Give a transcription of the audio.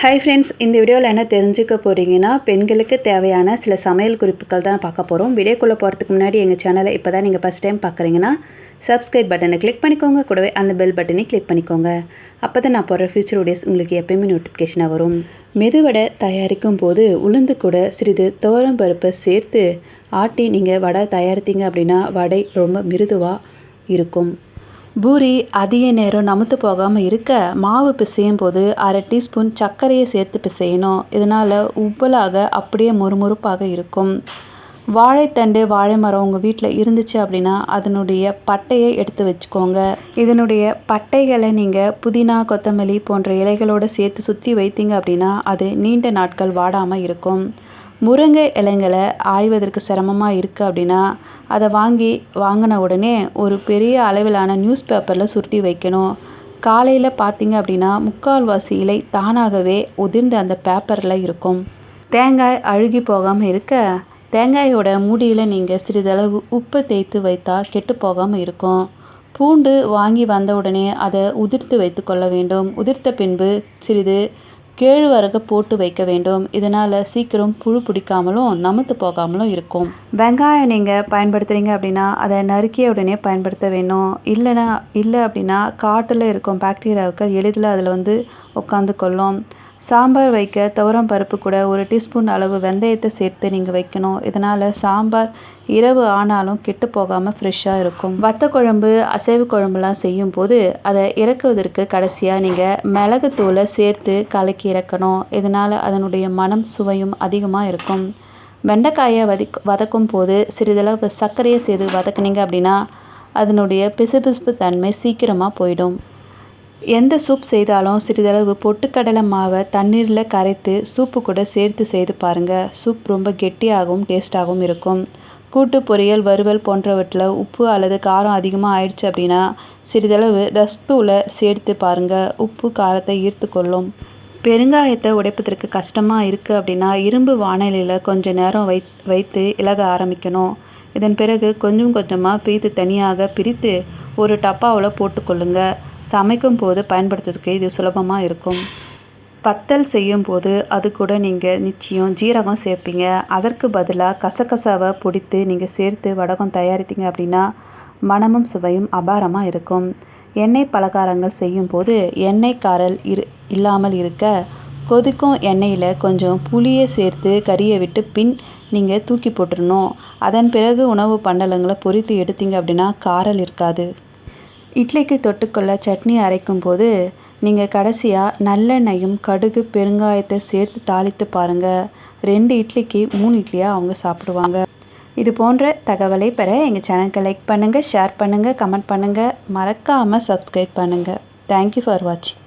Hi friends இந்த வீடியோவில் என்ன தெரிஞ்சுக்க போகிறீங்கன்னா பெண்களுக்கு தேவையான சில சமையல் குறிப்புகள் தான் பார்க்க போகிறோம் வீடியோக்குள்ளே போகிறதுக்கு முன்னாடி எங்கள் சேனலை இப்போ தான் நீங்கள் ஃபஸ்ட் டைம் பார்க்குறீங்கன்னா சப்ஸ்கிரைப் பட்டனை கிளிக் பண்ணிக்கோங்க. கூடவே அந்த பெல் பட்டனை கிளிக் பண்ணிக்கோங்க. அப்போ தான் நான் போடுற ஃபியூச்சர் வீடியோஸ் உங்களுக்கு எப்பயுமே நோட்டிஃபிகேஷனாக வரும். மெதுவடை தயாரிக்கும் போது உளுந்து கூட சிறிது துவரம் பருப்பை சேர்த்து ஆட்டி நீங்கள் வடை தயாரித்தீங்க அப்படின்னா வடை ரொம்ப மிருதுவாக இருக்கும். பூரி அதிக நேரம் நமுத்து போகாமல் இருக்க மாவு பிசையும் போது அரை டீஸ்பூன் சர்க்கரையை சேர்த்து பிசையணும். இதனால் உப்பலாக அப்படியே முறுமுறுப்பாக இருக்கும். வாழைத்தண்டு வாழை மரம் உங்கள் வீட்டில் இருந்துச்சு அப்படின்னா அதனுடைய பட்டையை எடுத்து வச்சுக்கோங்க. இதனுடைய பட்டைகளை நீங்கள் புதினா கொத்தமல்லி போன்ற இலைகளோடு சேர்த்து சுற்றி வைத்தீங்க அப்படின்னா அது நீண்ட நாட்கள் வாடாமல் இருக்கும். முருங்கை இலைங்களை ஆய்வதற்கு சிரமமாக இருக்குது அப்படின்னா அதை வாங்கி வாங்கின உடனே ஒரு பெரிய அளவிலான நியூஸ் பேப்பரில் சுருட்டி வைக்கணும். காலையில் பார்த்தீங்க அப்படின்னா முக்கால்வாசி இலை தானாகவே உதிர்ந்த அந்த பேப்பரில் இருக்கும். தேங்காய் அழுகி போகாமல் இருக்க தேங்காயோட மூடியில் நீங்கள் சிறிதளவு உப்பு தேய்த்து வைத்தா கெட்டு போகாமல் இருக்கும். பூண்டு வாங்கி வந்த உடனே அதை உதிர்த்து வைத்து கொள்ள வேண்டும். உதிர்த்த பின்பு சிறிது கேழ்வரகு போட்டு வைக்க வேண்டும். இதனால் சீக்கிரம் புழு பிடிக்காமலும் நமுத்து போகாமலும் இருக்கும். வெங்காயம் நீங்கள் பயன்படுத்துகிறீங்க அப்படின்னா அதை நறுக்கிய உடனே பயன்படுத்த வேணும். இல்லைனா இல்லை அப்படின்னா காட்டில் இருக்கும் பாக்டீரியாவுக்கு எளிதில் அதில் வந்து உட்காந்து கொள்ளும். சாம்பார் வைக்க துவரம் பருப்பு கூட ஒரு டீஸ்பூன் அளவு வெந்தயத்தை சேர்த்து நீங்கள் வைக்கணும். இதனால் சாம்பார் இரவு ஆனாலும் கெட்டு போகாமல் ஃப்ரெஷ்ஷாக இருக்கும். வத்த குழம்பு அசைவு குழம்புலாம் செய்யும் போது அதை இறக்குவதற்கு கடைசியாக நீங்கள் மிளகுத்தூளை சேர்த்து கலக்கி இறக்கணும். இதனால் அதனுடைய மனம் சுவையும் அதிகமாக இருக்கும். வெண்டைக்காயை வதக் வதக்கும் போது சிறிதளவு சர்க்கரையை சேர்த்து வதக்குனீங்க அப்படின்னா அதனுடைய பிசுபிசுப்பு தன்மை சீக்கிரமாக போயிடும். எந்த சூப் செய்தாலும் சிறிதளவு பொட்டுக்கடலை மாவை தண்ணீரில் கரைத்து சூப்பு கூட சேர்த்து செய்து பாருங்கள் சூப் ரொம்ப கெட்டியாகவும் டேஸ்ட்டாகவும் இருக்கும். கூட்டு பொரியல் வறுவல் போன்றவற்றில் உப்பு அல்லது காரம் அதிகமாக ஆயிடுச்சு அப்படின்னா சிறிதளவு ரஸ்தூளை சேர்த்து பாருங்கள் உப்பு காரத்தை ஈர்த்து கொள்ளும். பெருங்காயத்தை உடைப்பதற்கு கஷ்டமாக இருக்குது அப்படின்னா இரும்பு வானிலையில் கொஞ்சம் நேரம் வை வைத்து இலக ஆரம்பிக்கணும். இதன் பிறகு கொஞ்சம் கொஞ்சமாக பீத்து தனியாக பிரித்து ஒரு டப்பாவில் போட்டுக்கொள்ளுங்கள் சமைக்கும் போது பயன்படுத்துறதுக்கு இது சுலபமாக இருக்கும். பத்தல் செய்யும்போது அது கூட நீங்கள் நிச்சயம் ஜீரகம் சேர்ப்பீங்க. அதற்கு பதிலாக கசகசாவை பிடித்து நீங்கள் சேர்த்து வடகம் தயாரித்தீங்க அப்படின்னா மனமும் சுவையும் அபாரமாக இருக்கும். எண்ணெய் பலகாரங்கள் செய்யும்போது எண்ணெய் காரல் இரு இல்லாமல் இருக்க கொதிக்கும் எண்ணெயில் கொஞ்சம் புளியை சேர்த்து கறியை விட்டு பின் நீங்கள் தூக்கி போட்டுடணும் அதன் பிறகு உணவு பண்டலங்களை பொரித்து எடுத்தீங்க அப்படின்னா காரல் இருக்காது. இட்லிக்கு தொட்டுக்கொள்ள சட்னி அரைக்கும் போது நீங்கள் கடைசியாக நல்லெண்ணெயும் கடுகு பெருங்காயத்தை சேர்த்து தாளித்து பாருங்கள் ரெண்டு இட்லிக்கு மூணு இட்லியாக அவங்க சாப்பிடுவாங்க. இது போன்ற தகவலை பெற எங்கள் சேனலுக்கு லைக் பண்ணுங்கள் ஷேர் பண்ணுங்கள் கமெண்ட் பண்ணுங்கள் மறக்காமல் சப்ஸ்கிரைப் பண்ணுங்கள் தேங்க்யூ ஃபார் வாட்சிங்